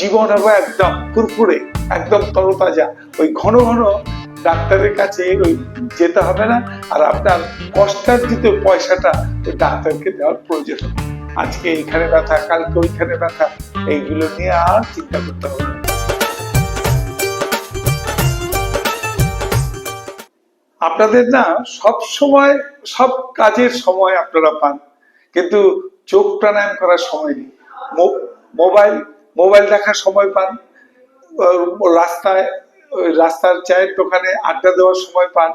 জীবন হবে একদম ফুরফুরে একদম তরতাজা। ওই ঘন ঘন ডাক্তারের কাছে ওই যেতে হবে না, আর আপনার কষ্টার্জিত পয়সাটা ওই ডাক্তারকে দেওয়ার প্রয়োজন হবে। আজকে এইখানে ব্যথা, কালকে ওইখানে ব্যথা, এইগুলো নিয়ে আর চিন্তা করতে হবে আপনাদের না সব সময়, সব কাজের সময় আপনারা পান, কিন্তু চোখ প্রাণায়াম করার সময় নেই। মোবাইল মোবাইল দেখার সময় পান রাস্তায় রাস্তার চায়ের দোকানে আড্ডা দেওয়ার সময় পান,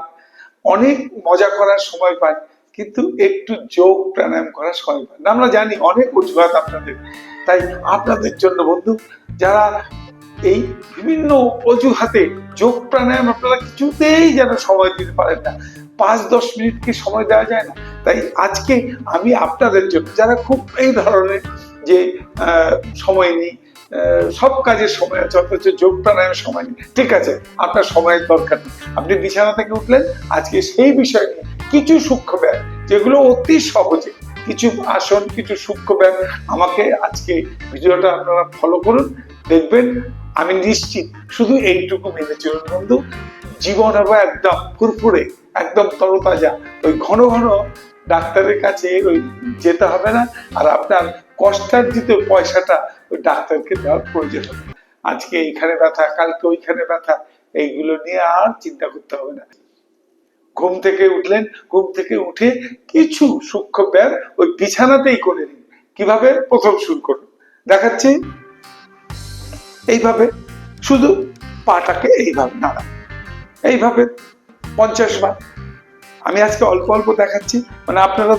অনেক মজা করার সময় পান, কিন্তু একটু যোগ প্রাণায়াম করার সময় পান। আমরা জানি অনেক অজুহাত আপনাদের। তাই আপনাদের জন্য বন্ধু, যারা এই বিভিন্ন অজুহাতে যোগ প্রাণায়াম আপনারা কিছুতেই যেন সময় দিতে পারেন না, পাঁচ দশ মিনিট কি সময় দেওয়া যায় না? তাই আজকে আমি আপনাদের জন্য, যারা খুব এই ধরনের যে সময় নেই সব কাজের সময় আছে, অথচ যোগ প্রাণায়ামের সময় নেই। ঠিক আছে, আপনার সময়ের দরকার নেই। আপনি বিছানা থেকে উঠলেন, আজকে সেই বিষয় নিয়ে কিছু সূক্ষ্ম ব্যায়াম, যেগুলো অতি সহজে, কিছু আসন, কিছু সূক্ষ্ম ব্যায়াম আমাকে আজকে ভিডিওটা আপনারা ফলো করুন, দেখবেন, আমি নিশ্চিত শুধু এইটুকু মেনে চলুন বন্ধু, জীবন হবে একদম ফুরফুরে একদম তরতাজা। ওই ঘন ঘন ডাক্তারের কাছে ওই যেতে হবে না, আর আপনার কষ্টার্জিত পয়সাটা ওই ডাক্তারকে দেওয়ার প্রয়োজন হবে। আজকে এইখানে ব্যথা, কালকে ওইখানে ব্যথা, এইগুলো নিয়ে আর চিন্তা করতে হবে না। ঘুম থেকে উঠলেন, ঘুম থেকে উঠে কিছু সূক্ষ্ম ব্যায়াম ওই বিছানাতেই করে নিন। কীভাবে? প্রথম শুরু করুন। দেখাচ্ছি। এইভাবে, শুধু পাটাকে এইভাবে নাড়া। এইভাবে পঞ্চাশ বার। আমি আজকে অল্প অল্প দেখাচ্ছি মানে আপনারা,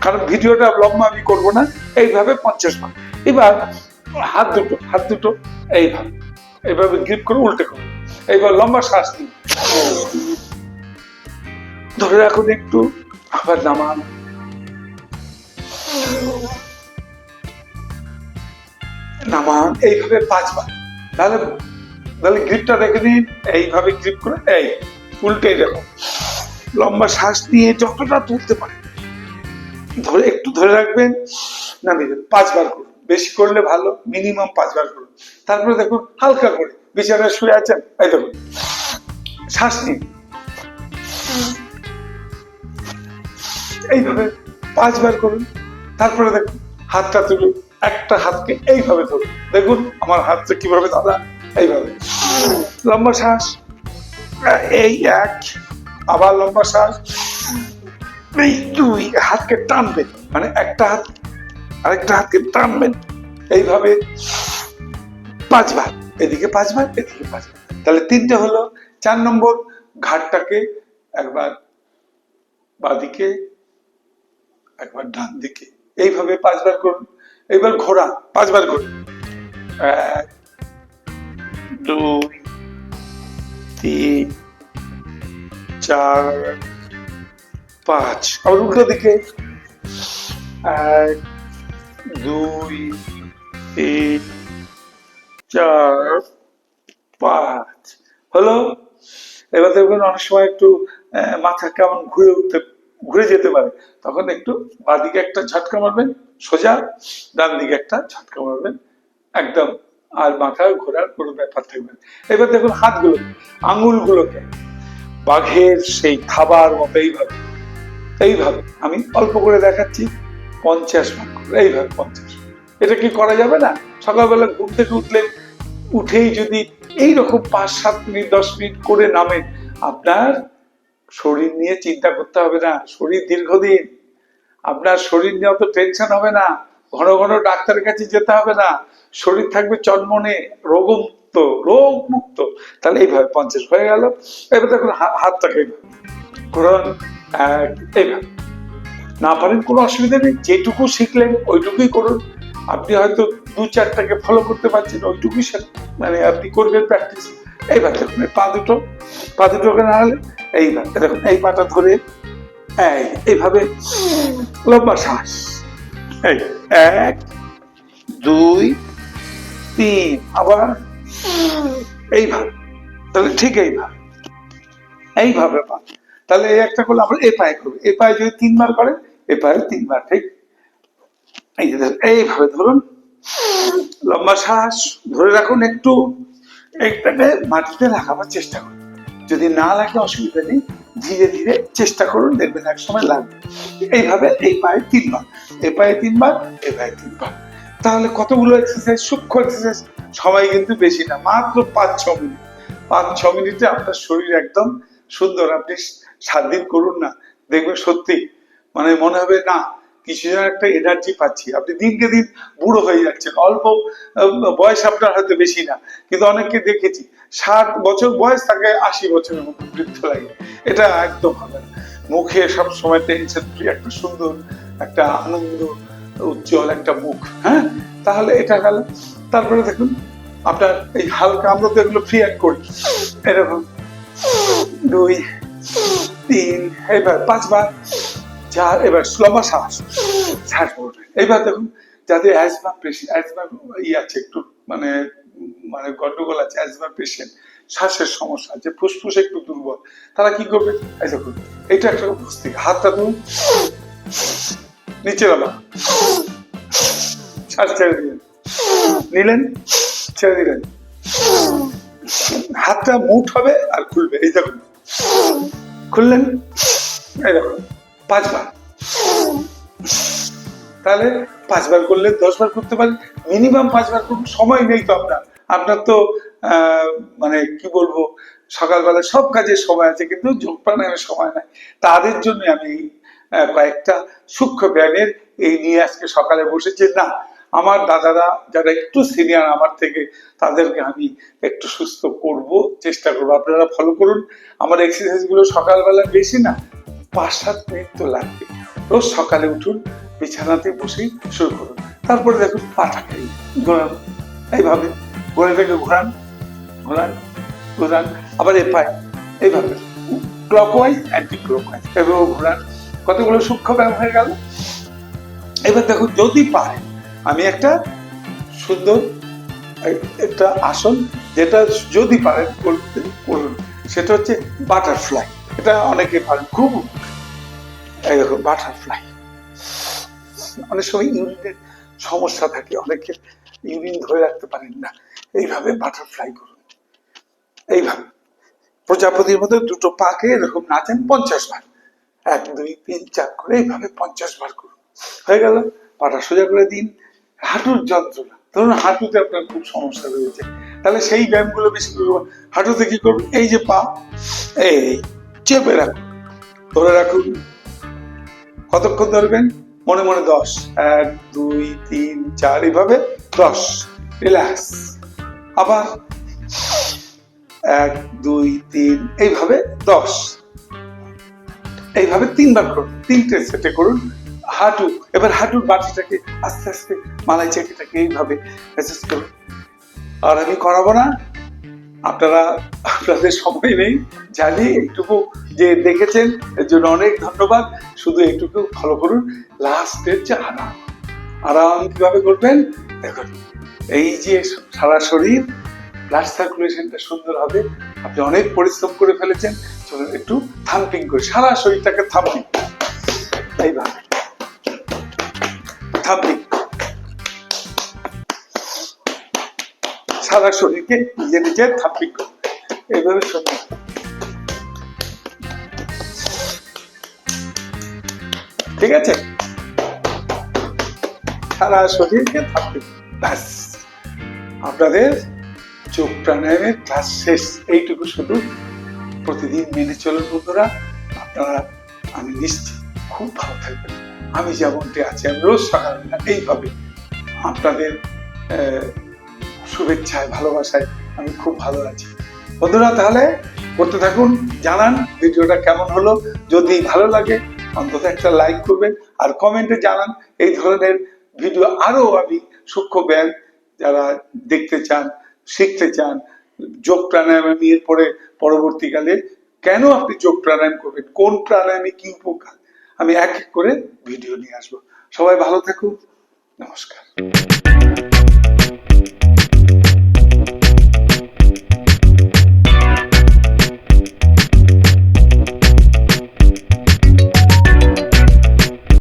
কারণ ভিডিওটা লম্বা আমি করব না, এইভাবে পঞ্চাশ বার। এবার হাত দুটো হাত দুটো, এইভাবে এইভাবে গ্রিপ করে উল্টে করুন এইবার লম্বা শ্বাস দিন ধরে রাখুন একটু, আবার নামান। নামান, এইভাবে পাঁচবার। তাহলে তাহলে গ্রিপটা রেখে দিন, এইভাবে গ্রিপ করে, এই, উল্টে দেখো লম্বা শ্বাস নিয়ে যতটা তুলতে পারে ধরে, একটু ধরে রাখবেন নামিয়ে দেবেন পাঁচবার করুন। বেশি করলে ভালো মিনিমাম পাঁচবার করুন। তারপরে দেখুন, হালকা করে, বিছানায় শুয়ে আছেন, এই দেখুন। শ্বাস নিন। এইভাবে পাঁচবার করুন, তারপরে দেখুন, হাতটা তুলুন, একটা হাতকে এইভাবে ধরুন। দেখুন, আমার হাতটা কীভাবে দাদা এইভাবে। লম্বা শ্বাস, এই এক, আবার লম্বা শ্বাস, এই দুই, হাতকে টানবে মানে একটা হাত আরেকটা হাতকে টানবেন। এইভাবে পাঁচবার, এদিকে পাঁচবার এদিকে পাঁচবার। তাহলে তিনটে হলো, চার নম্বর ঘাটটাকে একবার বাদিকে, একবার ডান দিকে এইভাবে পাঁচবার করুন। এইবার ঘোরা, পাঁচবার করুন। এক, দুই, তিন, চার, পাঁচ। আবার উল্টো দিকে। এক দুই, তিন, চার, পাঁচ। হলো? এবার দেখবেন অনেক সময় একটু মাথা কেমন ঘুরে উঠতে, ঘুরে যেতে পারে। তখন একটু বাঁদিকে একটা ঝটকা মারবেন, সোজা ডান দিকে একটা ঝটকা মারবেন, একদম। আর মাথা ঘোরার কোনো ব্যাপার থাকবে। এবার দেখুন হাতগুলো, আঙুলগুলোকে, বাঘের সেই খাবার মতো এইভাবে এইভাবে। আমি অল্প করে দেখাচ্ছি, পঞ্চাশ ভাগ এইভাবে পঞ্চাশ। এটা কি করা যাবে না? সকালবেলা ঘুম থেকে উঠলেন উঠেই যদি এই রকম পাঁচ, সাত মিনিট, দশ মিনিট করে নামেন আপনার শরীর নিয়ে চিন্তা করতে হবে না। শরীর দীর্ঘদিন। আপনার শরীর নিয়ে অত টেনশন হবে না। ঘন ঘন ডাক্তারের কাছে যেতে হবে না। শরীর থাকবে চনমনে রোগমুক্ত রোগ মুক্ত তাহলে এইভাবে পঞ্চাশ হয়ে গেল। এবার দেখুন হাতটাকে এইভাবে ঘোরান এইভাবে। না পারেন, কোনো অসুবিধা নেই, যেটুকু শিখলেন ওইটুকুই করুন। আপনি হয়তো দু চারটাকে ফলো করতে পারছেন, ওইটুকুই মানে আপনি করবেন প্র্যাকটিস এইবার দেখুন পা দুটো, পা দুটোকে নাড়ালে, এইবার দেখুন, এই পাটা ধরে, এই, এইভাবে, লম্বা শ্বাস। এই, এক, দুই, তিন, আবার, এইভাবে, তাহলে ঠিক এইভাবে এইভাবে পা। তাহলে এই একটা করলে আমরা এ পায়ে করব, এ পায়ে যদি তিনবার করে এ পায়ে তিনবার, ঠিক? এই যে এইভাবে ধরুন, লম্বা শ্বাস ধরে রাখুন একটু, একটাকে মাটিতে লাগাবার চেষ্টা করুন। যদি না লাগে অসুবিধা নেই, ধীরে ধীরে চেষ্টা করুন, দেখবেন এক সময় লাগবে। এইভাবে এই পায়ে তিনবার এই পায়ে তিনবার এই পায়ে তিনবার। তাহলে কতগুলো এক্সারসাইজ সূক্ষ্ম এক্সারসাইজ সময় কিন্তু বেশি না, মাত্র পাঁচ, ছ মিনিট। পাঁচ, ছ মিনিটে আপনার শরীর একদম সুন্দর, আপনি সাত দিন করুন না, দেখবেন সত্যি মানে মনে হবে, না কিছু যেন একটা এনার্জি পাচ্ছি। আপনি দিনকে দিন বুড়ো হয়ে যাচ্ছেন। অল্প বয়স আপনার হয়তো বেশি না, কিন্তু অনেককে দেখেছি। ষাট বছর, বয়স তাকে আশি বছরের মতো বৃদ্ধ লাগে। এটা একদম হবে মুখে সব সময় টেনশন ফ্রি একটা সুন্দর, একটা আনন্দ, উজ্জ্বল একটা মুখ হ্যাঁ? তাহলে এটা গেল। তারপরে দেখুন, আপনার এই হালকা, আমরা তো এগুলো ফ্রি অ্যাড করি। এরকম, দুই, তিন এবার পাঁচবার। চার এবার লম্বা শ্বাস শ্বাস পড়বে এবার দেখুন, যাদের অ্যাজমা পেশেন্ট অ্যাজমা ই আছে একটু মানে মানে গন্ডগোল আছে অ্যাজমা পেশেন্ট শ্বাসের সমস্যা আছে, ফুসফুস একটু দুর্বল, তারা কি করবে? এই দেখুন এটা একটা উপস্থিত হাতটা ধরুন নিচে গেল শ্বাস ছেড়ে দিলেন। নিলেন, ছেড়ে দিলেন। হাতটা মুঠ হবে আর খুলবে, এই দেখুন। খুললেন, এই দেখুন। পাঁচবার। তাহলে পাঁচবার করলে দশবার করতে পারেন মিনিমাম পাঁচবার করুন সময় নেই তো আপনার। আপনার তো মানে কি বলব, সকালবেলা সব কাজে সময় আছে, কিন্তু যোগ প্রাণায়ামের সময় নাই। তাদের জন্য আমি কয়েকটা সূক্ষ্ম ব্যায়ামের এই নিয়ে আজকে সকালে বসেছি। না, আমার দাদারা যারা একটু সিনিয়র আমার থেকে, তাদেরকে আমি একটু সুস্থ করব, চেষ্টা করব। আপনারা ফলো করুন। আমার এক্সারসাইজগুলো সকালবেলা বেশি না পাঁচ সাত লাগবে। রোজ সকালে উঠুন, বিছানাতে বসেই শুরু করুন। তারপরে দেখুন পাটাকে ঘোরান। এইভাবে ঘোড়াটাকে ঘোরান ঘোরান ঘোরান। আবার এ পায় এইভাবে ক্লকওয়াইজ অ্যান্টি ক্লকওয়াইজ এভাবে ঘোরান। কতগুলো সূক্ষ্ম ব্যায়াম হয়ে গেল। এবার দেখুন, যদি পারে আমি একটা সুন্দর একটা আসন, যেটা যদি পারেন, করতে করুন। সেটা হচ্ছে বাটারফ্লাই এটা অনেকে পারেন খুব বাটারফ্লাই অনেক সময় ইউরিনের সমস্যা থাকে অনেকের ইউরিন ধরে রাখতে পারেন না। এইভাবে বাটারফ্লাই করুন। এইভাবে। প্রজাপতির মধ্যে দুটো পাকে এরকম নাচেন, পঞ্চাশ বার। এক, দুই, তিন, চার করে এইভাবে পঞ্চাশ বার করুন। হয়ে গেল, পাটা সোজা করে দিন। হাঁটুর যন্ত্রণা। ধরুন হাঁটুতে আপনার খুব সমস্যা রয়েছে। তাহলে সেই ব্যায়ামগুলো বেশি হাঁটুতে কি করুন? এই যে পা, এই চেপে রাখুন, ধরে রাখুন। কতক্ষণ ধরবেন? মনে মনে দশ। এক, দুই, তিন, চার, এইভাবে দশ। রিল্যাক্স। আবার এক, দুই, তিন, এইভাবে দশ। এইভাবে তিনবার করুন। তিনটে সেটে করুন। হাঁটু, এবার হাঁটুর বাটিটাকে আস্তে আস্তে, মালাই চাকিটাকে এইভাবে ম্যাসেজ করুন। আর আমি করাবো না। আপনারা, আপনাদের সময় নেই। জানি এইটুকু যে দেখেছেন, এর জন্য অনেক ধন্যবাদ। শুধু এইটুকু ফলো করুন। লাস্ট হচ্ছে আরাম। আরাম কীভাবে করবেন? দেখুন, এই যে সারা শরীর ব্লাড সার্কুলেশনটা সুন্দর হবে। আপনি অনেক পরিশ্রম করে ফেলেছেন। চলুন একটু থাম্পিং করে। সারা শরীরটাকে থাম্পিং এইভাবে থাম্পিং সারা শরীরকে নিজে নিজে থাম্পিং করুন এইভাবে শুনুন ঠিক আছে? সারা শরীরকে থাম্পিং ব্যাস। আপনাদের যোগ প্রাণায়ামের ক্লাস শেষ। এইটুকু শুধু প্রতিদিন মেনে চলুন বন্ধুরা। আপনারা, আমি নিশ্চিত খুব ভালো থাকবেন। আমি যেমনটি আছি আমি রোজ সকালবেলা এইভাবে আপনাদের শুভেচ্ছায়, ভালোবাসায় আমি খুব ভালো আছি। বন্ধুরা, তাহলে করতে থাকুন, জানান ভিডিওটা কেমন হলো। যদি ভালো লাগে, অন্তত একটা লাইক করবেন আর কমেন্টে জানান এই ধরনের ভিডিও আরও আমি সূক্ষ্ম ব্যায়াম যারা দেখতে চান, শিখতে চান, যোগ প্রাণায়াম আমি এরপরে পরবর্তীকালে কেন আপনি যোগ প্রাণায়াম করবেন, কোন প্রাণায়ামে কি উপকার, আমি এক এক করে ভিডিও নিয়ে আসব। সবাই ভালো থাকুন, নমস্কার।